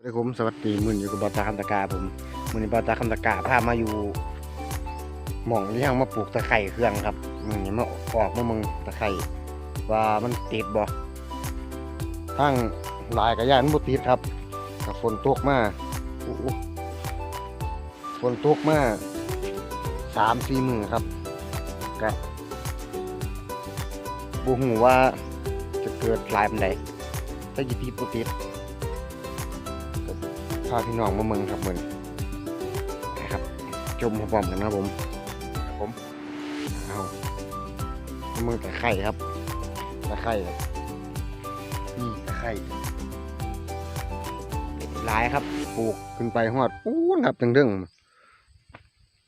สวัสดีผมสวัสดีมือนี้อยู่กับบอตาคันตะกาผมมือนี้บอตาคันตะกาพามาอยู่หม่องที่ยังมาปลูกตะไคร่เครื่องครับมือนี้มาออกมามึงตะไคร่ว่ามันติดบ่ทั้งหลายกระยานบ่ติดครับกับฝนตกมาฝนตกมาสามสี่มือครับกะบูหูว่าจะเกิดลายปันใดถ้าจิติดบ่ติด พาพี่น้องมาเมืองครับเมืองนะครับชมพร้อมกันนะครับผมผมเอามาเมืองแตะไคร่ครับแตะไคร่ครับนี่ตะไคร่หลายครับปลูกขึ้นไปหอดปูนครับตึง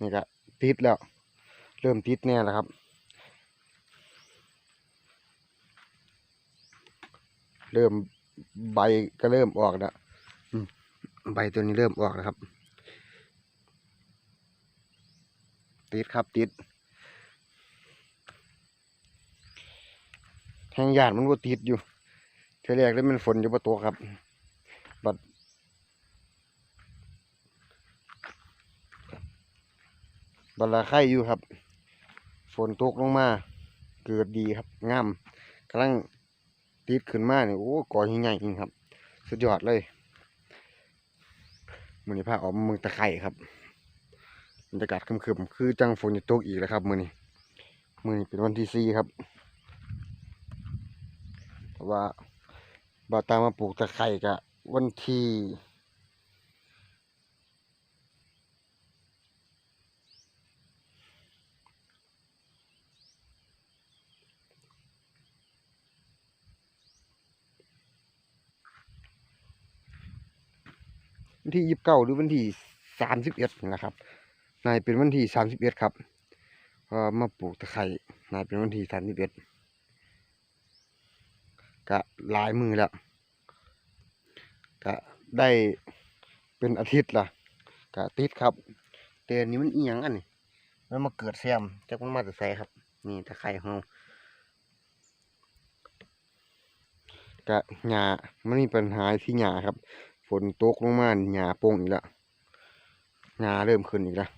นี่ก็ติดแล้ว เริ่มติดแน่แล้วครับเริ่มใบก็เริ่มออกแล้ว ใบตัวนี้เริ่มออกแล้วครับ ติดครับติดแทงยานมันก็ติดอยู่เทอแรกแล้วมันฝนอยู่ประตัวครับ บัดบัดละไข่อยู่ครับ ฝนตกลงมา เกิดดีครับงามกำลังติดขึ้นมาเนี่ยโอ้ก่อใหญ่จริงครับ สุดยอดเลย มือนี้พาออกมาเมืองตะไคร่ครับบรรยากาศคึมๆคือจังฝนจะตกอีกแล้วครับมือนี้มือนี้เป็นวันที่สี่ครับเพราะว่าบาตามาปลูกตะไคร่กะวันที่ วันที่ยี่สิบเก้าหรือวันที่สามสิบเอ็ดนะครับนายเป็นวันที่สามสิบเอ็ดครับมาปลูกตะไคร่นายเป็นวันที่สามสิบเอ็ดกะหลายมือแล้วกะได้เป็นอาทิตย์ละกะติดครับแต่อันนี้มันอีหยังอันนี้มันมาเกิดแซมจากมันมาแต่ไสครับ นี่ตะไคร่ของเรากะหญ้ามันมีปัญหาที่หญ้าครับ ฝนตกลงมาหญ้าโป่งอีกแล้วหญ้าเริ่มขึ้นอีกแล้ว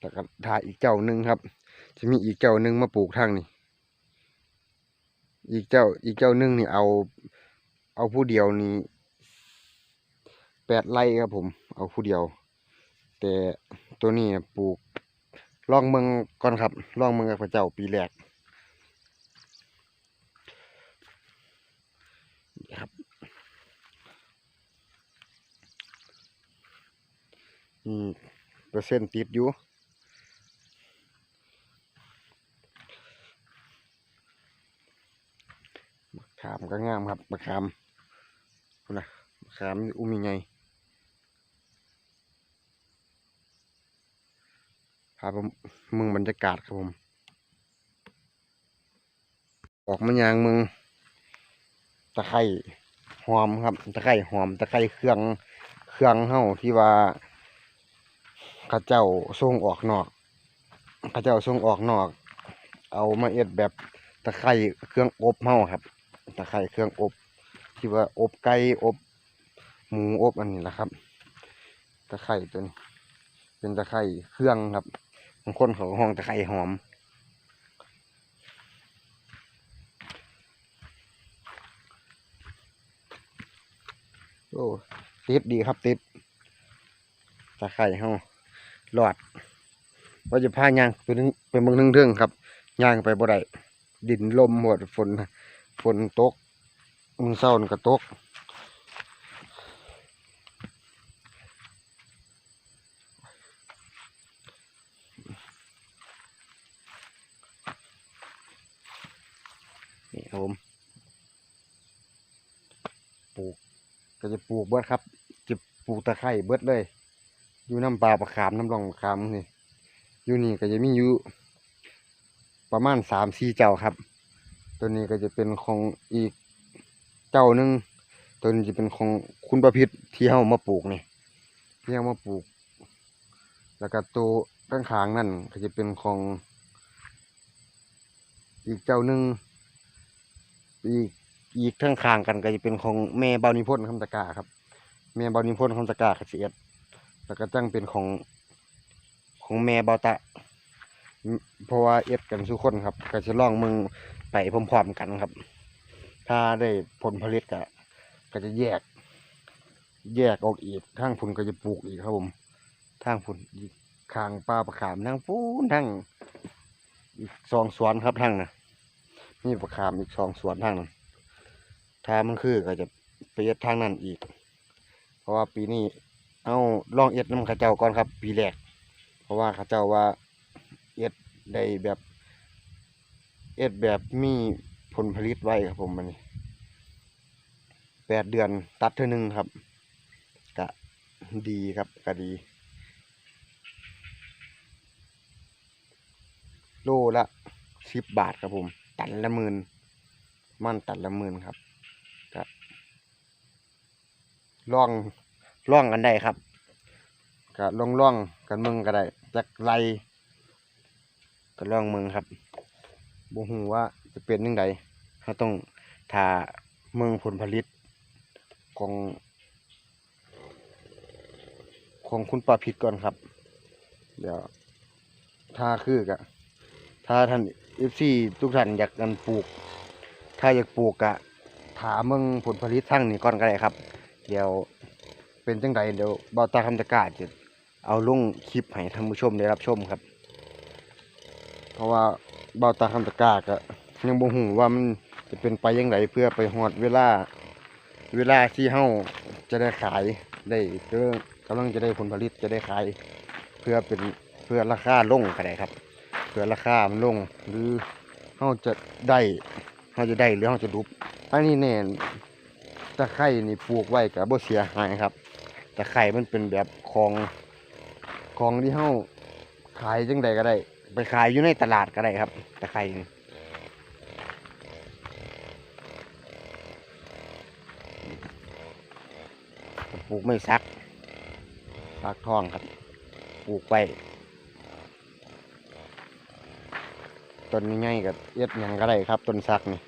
แล้วก็ถ่ายอีกเจ้าหนึ่งครับ จะมีอีกเจ้าหนึ่งมาปลูกทางนี่อีกเจ้าอีกเจ้าหนึ่งนี่เอา เอาผู้เดียวนี่แปดไร่ครับผม เอาผู้เดียว แต่ตัวนี้ปลูกลองเมืองก่อนครับลองเมืองกับพระเจ้าปีแรก ครับอืม เปอร์เซ็นต์ติดอยู่มะขามก็งามครับมะขามนะมะขามอุ้มยังไงพาผมมึงบรรยากาศครับผม ออกมายางมึงตะไคร่หอมครับ ตะไคร่หอม ตะไคร่เครื่อง เครื่องเฮาที่ว่า ข้าเจ้าส่งออกนอกข้าเจ้าส่งออกนอก เอามาเอ็ดแบบตะไคร่เครื่องอบเฮาครับตะไคร่เครื่องอบที่ว่าอบไก่อบหมูอบอันนี้แหละครับตะไคร่ตัวนี้เป็นตะไคร่เครื่องครับบางคนเขาห้องตะไคร่หอมโอ้ติดดีครับติดตะไคร่เฮา หลอดว่าจะพายางไปนึงไปเมืองนึงเรื่องครับยางไปบ่ได้ดินลมหมดฝนฝนตกมึงเศร้านี่ก็ตกนี่ครับผมปลูกก็จะปลูกเบิดครับจะปลูกตะไคร่เบิดเลย อยู่น้ำปลาประคามน้ำรองประคามนี่อยู่นี่ก็จะมีอยู่ประมาณสามสี่เจ้าครับ ตัวนี้ก็จะเป็นของอีกเจ้าหนึ่งตัวนี้จะเป็นของคุณประพิษที่เฮามาปลูกนี่ที่เฮามาปลูก แล้วก็ตัวข้างขางนั่นก็จะเป็นของ อีกเจ้าหนึ่งอีกอีกทั้งขางกันก็จะเป็นของแม่เบานิพนธ์คำตะกาครับแม่เบานิพนธ์คำตะกร้าก็สิเอ็ด แล้วก็จังเป็นของของแม่เบาตะ เพราะว่าเอ็ดกันทุกคนครับ ก็จะลองมึงไปพร้อมๆกันครับ ถ้าได้ผลผลิตก็ก็จะแยก แยกออกอีกทางพุ่นก็จะปลูกอีกครับผมทางพุ่นอีกข้างป่าประขามทางปูนทางอีกสองสวนครับทางน่ะมีประขามอีกสองสวนทางนั้นถ้ามันคือก็จะไปเอ็ดทางนั้นอีก เพราะว่าปีนี้ เอาลองเอ็ดน้ำข้าเจ้าก่อนครับ ปีแรก เพราะว่าเข้าเจ้าว่าเอ็ดได้แบบเอ็ดแบบมีผลผลิตไว้ครับผมมันนี้แปดเดือนตัดเท่านึงครับกะดีครับกะดี โลละสิบบาทครับผม ตันละหมื่นมันตันละหมื่นครับกะลอง ล่องกันได้ครับกะลองล่องกันมึงก็ได้จากไรก็ล่องมึงครับบ่ฮู้ว่าจะเป็นยังไงเราต้องถ้าเมืองผลผลิตของของคุณป้าผิดก่อนครับ เดี๋ยวถ้าคือกะถ้าท่านเอฟซีทุกท่านอยากกันปลูก ถ้าอยากปลูกกะถามเมืองผลผลิตทั้งนี้ก่อนก็ได้ครับ เดี๋ยว เป็นจังไดเดี๋ยวเบาตาคำตะกร้าจะเอาลงคลิปให้ท่านผู้ชมได้รับชมครับ เพราะว่าเบาตาคำตะกร้าก็ยังบ่ฮู้ว่ามันจะเป็นไปยังไงเพื่อไปฮอดเวลา เวลาที่เฮาจะได้ขายได้เรื่องกำลังจะได้ผลผลิตจะได้ขาย เพื่อเป็นเพื่อราคาลงก็ได้ครับ เพื่อราคามันลงหรือเฮาจะได้เฮาจะได้หรือเฮาจะดุบอันนี้แน่นตะไคร่นี่ปลูกไว้ก็บ่เสียหายครับ แตะไคร่มันเป็นแบบของของที่เฮาขายจังใดก็ได้ ไปขายอยู่ในตลาดก็ได้ครับ แตะไคร่นี่ปลูกไม่ซักฟักท่องครับปลูกไว้ต้นง่ายกับเอ็ดยังก็ได้ครับต้นซักนี่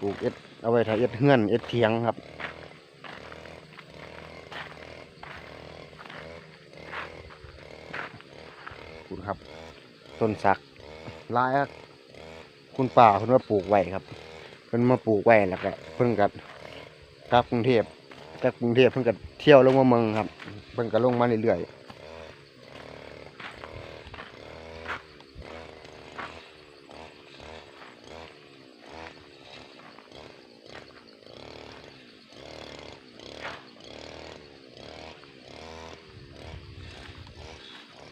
ปลูกเอ็ดเอาไว้ถ้าเอ็ดเฮือนเอ็ดเทียงครับ คุณครับ ต้นซักลายอะคุณป่าเพิ่นมาปลูกไว้ครับเพิ่นมาปลูกไว้แล้วก็เพิ่นก็กลับกรุงเทพกลับกรุงเทพเพิ่นก็เที่ยวลงมาเมืองครับ เพิ่นก็ลงมาเรื่อยๆ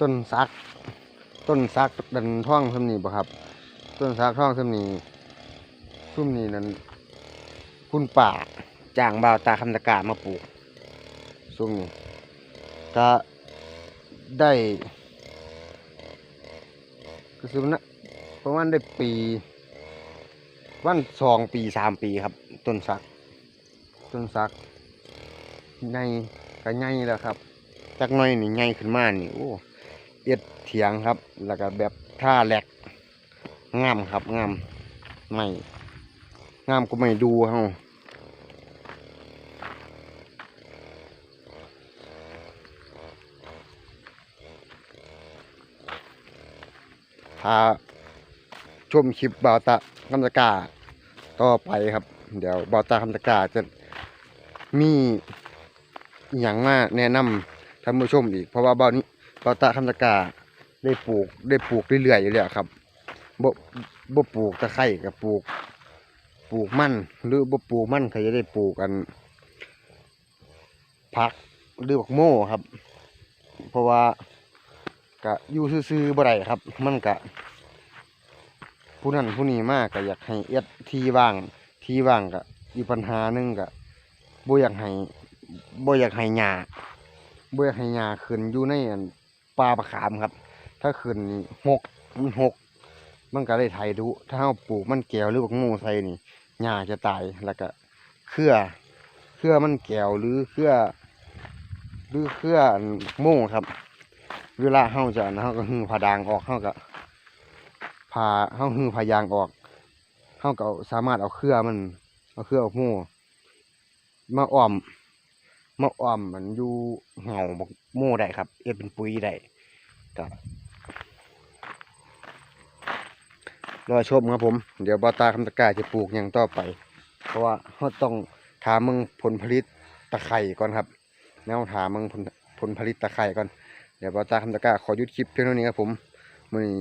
ต้นซัก ต้นซักดันท่องซุมนี้บ่ครับ ต้นซักท่องซุมนี้ซุมนี้นั้น คุณป่าจ้างบ่าวตาคำตะกร้ามาปลูกซุมนี้ก็ได้ก็คือนะประมาณได้ปี วันสองปีสามปีครับ ต้นซัก ต้นซักใหญ่ก็ใหญ่แล้วครับจักน่อยนี่ใหญ่ขึ้นมานี่โอ้ เอ็ดเถียงครับ แล้วก็แบบท่าแหลกงามครับงามไม่งามก็ไม่ดูเฮาถ้าชมคลิปบาตะคำตะกาต่อไปครับ เดี๋ยวบาตะคำตะกาจะมีอย่างมาแนะนำท่านผู้ชมอีก เพราะว่าบาว นี้ปาตะคำตะกร้าได้ปลูกได้ปลูกเรื่อยๆอยู่แล้วครับบ่บ่ปลูกตะไคร้กับปลูก ปลูกมันหรือบ่ปลูกมันเขาจะได้ปลูกกันผักหรือบักโม่ครับ เพราะว่ากะอยู่ซื่อๆบ่ได้ครับ มันกะ ผู้นั้นผู้นี้มากก็อยากให้เอ็ดที่ว่างที่ว่างกะอีปัญหาหนึงกะบ่อยากให้บ่อยากให้หญ้าบ่อยากให้หยาขึ้นอยู่ในอัน ป่าประขามครับ ถ้าขึ้นหกมันหกมันก็ได้ไถดุถ้าเราปลูกมันแก้วหรือบักโม่ใส่นี่หญ้าจะตายแล้วก็เครือเครือมันแก้วหรือเครือหรือเครืออันโม่ครับ เวลาเฮาจะนนั้นเฮาก็หื้อผาดางออกเฮาก็พาเฮาหื้อผ้ายางออกเฮาก็สามารถเอาเครือมัน เอาเครือเอาหูมาอ้อมมาอ้อมมันอยู่เห่า โม่ได้ครับเอ็ดเป็นปุ๋ยได้ก็รอชมครับผม เดี๋ยวบอตาคำตะกร้าจะปลูกอย่างต่อไป เพราะว่าเราต้องถามมึงผลผลิตตะไคร่ก่อนครับแล้วถามมึงผลผลผลิตตะไคร่ก่อน เดี๋ยวบอตาคำตะกร้าขอหยุดคลิปเพียงเท่านี้ครับผมมือนี้